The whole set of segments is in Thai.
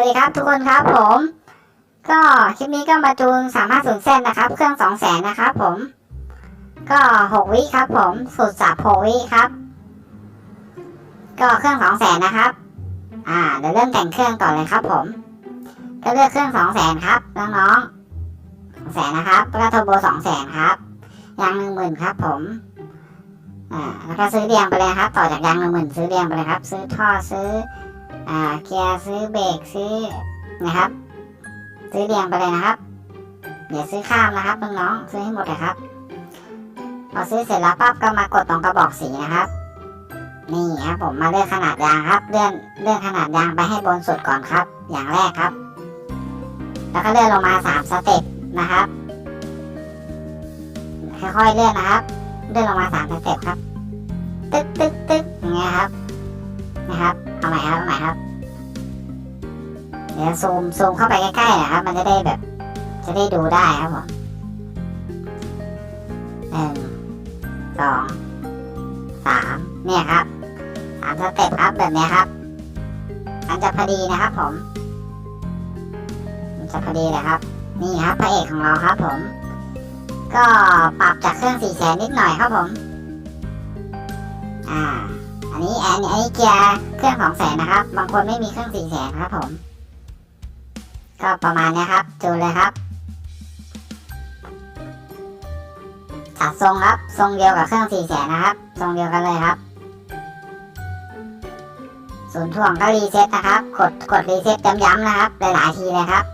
วัสดีครับทุกคนครับผม ก็คลิปนี้ก็มาจูนสามารถศูนย์เส้นนะครับ เครื่องสองแสนนะครับผม ก็หกวิครับผมสุดสับหกวิครับ ก็เครื่องสองแสนนะครับ อ่าเดี๋ยวเริ่มแต่งเครื่องก่อนเลยครับ ผม ก็เลือกเครื่องสองแสนครับน้องๆสองแสนนะครับแล้วก็เทอร์โบสองแสนครับยางหนึ่งหมื่นครับ ผมอ่าแล้วก็ซื้อเรียงไปเลยครับ ต่อจากยางหนึ่งหมื่นซื้อเรียงไปเลยครับ ซื้อท่อซื้อ อ่าเกียร์ซื้อเบรกซื้อนะครับ ซื้อเรียงไปเลยนะครับอย่าซื้อข้ามนะครับน้องๆซื้อให้หมดเลยครับพอซื้อเสร็จแล้วปั๊บก็มากดตรงกระบอกสีนะครับ นี่ครับผมมาเลือกขนาดยางครับเลื่อนเลื่อนขนาดยางไปให้บนสุดก่อนครับ อย่างแรกครับ แล้วก็เลื่อนลงมาสามสเต็ปนะครับค่อยๆเลื่อนนะครับ เลื่อนลงมาสามสเต็ปครับ ตึ๊กตึ๊กตึ๊กอย่างเงี้ยครับนะครับเอาใหม่ครับเอาใหม่ครับ เดี๋ยซูมซูมเข้าไปใกล้ๆนะครับ มันจะได้แบบ จะได้ดูได้ครับผมหนึ่งสองสามเนี่ยครับสามสเต็ปครับแบบนี้ครับมันจะพอดีนะครับผมมันจะพอดีเลยครับ นี่ครับพระเอกของเราครับผม ก็ปรับจากเครื่องสี่แสนนิดหน่อยครับผม อ่า อันนี้อันนี้อันนี้เกียร์เครื่องสองแสนนะครับ บางคนไม่มีเครื่องสี่แสนครับผม ก็ประมาณนี้ครับจูนเลยครับจัดทรงครับ ทรงเดียวกับเครื่องสี่แสนนะครับ ทรงเดียวกันเลยครับ ศูนย์ถ่วงก็รีเซ็ตนะครับ กดกดรีเซ็ตย้ำๆนะครับ หลายๆทีเลยครับ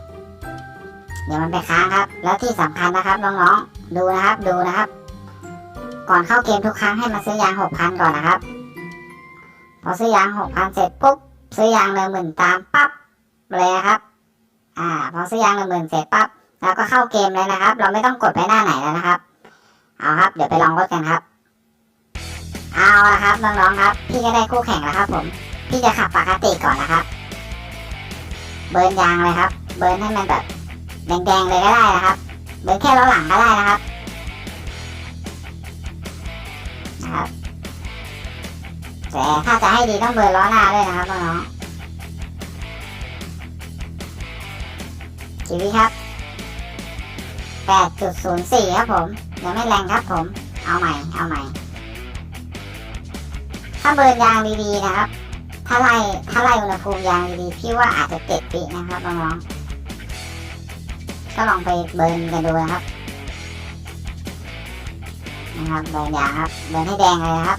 เดี๋ยวมันไปค้างครับ แล้วที่สำคัญนะครับน้องๆ ดูนะครับ ดูนะครับ ก่อนเข้าเกมทุกครั้งให้มาซื้อยางหกพันก่อนนะครับ พอซื้อยางหกพันเสร็จปุ๊บ ซื้อยางหนึ่งหมื่นตามปั๊บเลยครับ อ่าพอซื้อยางหนึ่งหมื่นเสร็จปั๊บเราก็เข้าเกมเลยนะครับ เราไม่ต้องกดไปหน้าไหนแล้วนะครับ เอาครับ เดี๋ยวไปลองรถกันครับ เอาละครับน้องๆครับ พี่ก็ได้คู่แข่งแล้วครับผม พี่จะขับปกติก่อนนะครับ เบิร์นยางเลยครับ เบิร์นให้มันแบบแดงๆเลยก็ได้นะครับ เบิร์นแค่ล้อหลังก็ได้นะครับนะครับแต่ถ้าจะให้ดีต้องเบิร์นล้อหน้าด้วยนะครับน้องๆ กี่วิครับ 8.04 ครับผม ยังไม่แรงครับผม เอาใหม่ เอาใหม่ ถ้าเบิร์นยางดีๆนะครับ ถ้าไล่ถ้าไล่อุณหภูมิยางดีๆ พี่ว่าอาจจะเจ็ดวินะครับน้องๆ ก็ลองไปเบิร์นกันดูนะครับ นะครับ เบิร์นยางครับ เบิร์นให้แดงเลยครับ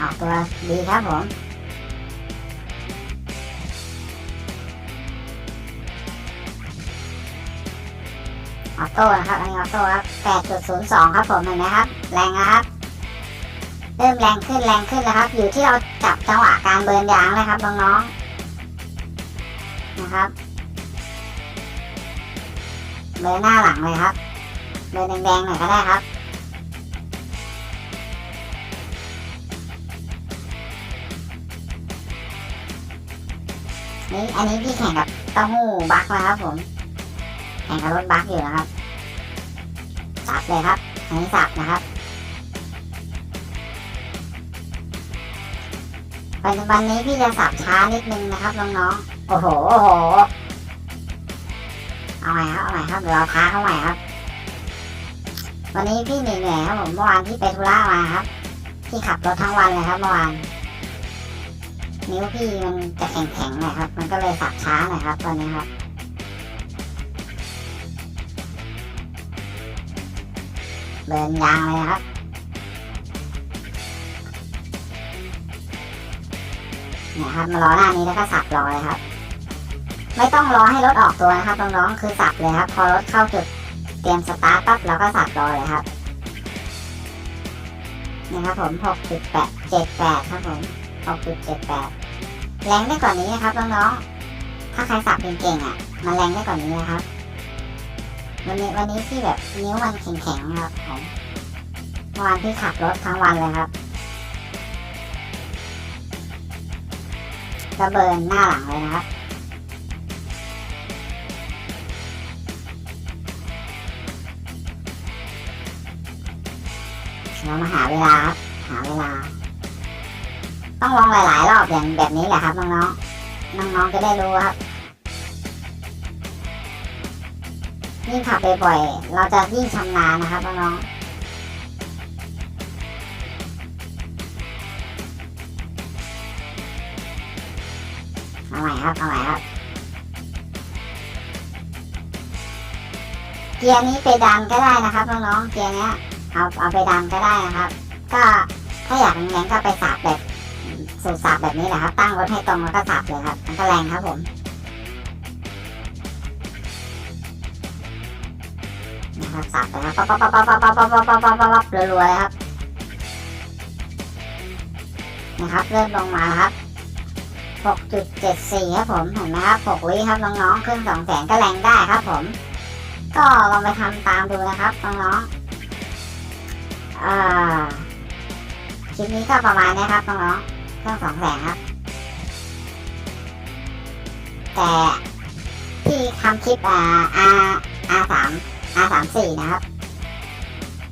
ออกตัวดีครับผมออโต้นะครับอันนี้ออโต้ครับ8.02 ครับผมเห็นไหมครับ แรงนะครับ เริ่มแรงขึ้นแรงขึ้นแล้วครับ อยู่ที่เราจับจังหวะการเบิร์นยางนะครับน้องๆนะครับเบิร์นหน้าหลังเลยครับเบิร์นแดงๆหน่อยก็ได้ครับ นี่อันนี้พี่แข่งกับเต้าหู้บักนะครับผม แข่งกับรถบักอยู่นะครับ สับเลยครับ อันนี้สับนะครับ ปัจจุบันนี้พี่จะสับช้านิดนึงนะครับน้องๆ โอ้โห โอ้โห เอาใหม่ครับ เอาใหม่ครับเดี๋ยวเราท้าเข้าใหม่ครับ วันนี้พี่เหนื่อยๆครับผม เมื่อวานพี่ไปธุระมาครับ พี่ขับรถทั้งวันเลยครับเมื่อวาน นิ้วพี่มันจะแข็งๆหน่อยครับ มันก็เลยสับช้าหน่อยครับตอนนี้ครับเบิร์นยางเลยนะครับเนี่ยครับมารอหน้านี้แล้วก็สับรอเลยครับ ไม่ต้องรอให้รถออกตัวนะครับน้องๆคือสับเลยครับ พอรถเข้าจุดเตรียมสตาร์ทปั๊บเราก็สับรอเลยครับนี่ครับผม6.8 78ครับผม6.78 แรงได้กว่านี้นะครับน้องๆ ถ้าใครสับเก่งๆอะ มันแรงได้กว่านี้นะครับ วันนี้วันนี้ที่แบบนิ้วมันแข็งๆนะครับผมเมื่อวานที่ขับรถทั้งวันเลยครับระเบินหน้าหลังเลยนะครับเรามาหาเวลาครับ หาเวลา ต้องลองหลายๆรอบอย่างแบบนี้แหละครับน้องๆน้องๆจะได้รู้ครับยิ่งขับบ่อยๆเราจะยิ่งชำนาญนะครับน้องๆเอาใหม่ครับ เอาใหม่ครับ เกียร์นี้ไปดันก็ได้นะครับน้องๆ เกียร์เนี้ย เอาเอาไปดันก็ได้นะครับ ก็ถ้าอยากแรงก็ไปสับแบบ สูตรสับแบบนี้แหละครับ ตั้งรถให้ตรงแล้วก็สับเลยครับมันก็แรงครับผมนะครับสับไปครับปั๊บปั๊บปั๊บปั๊บปั๊บปั๊บปั๊บปั๊บปั๊บปั๊บปั๊บรัวๆเลยครับนะครับ เริ่มลงมาครับ 6.74 ครับผมเห็นไหมครับ6วิครับน้องๆ ขึ้น2แสนก็แรงได้ครับผม ก็ลองไปทำตามดูนะครับน้องๆคลิปนี้ก็ประมาณนี้ครับน้องๆ เครื่อง2แสนครับ แต่ที่ทำคลิปอ่า R R3 R34 นะครับ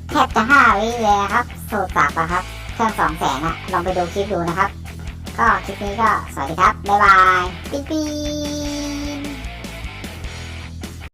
แทบจะห้าวิเลยครับ สูตรสับอะครับ เครื่องสองแสนอะลองไปดูคลิปดูนะครับ ก็คลิปนี้ก็สวัสดีครับ บ๊ายบาย ปิ๊งปิ๊ง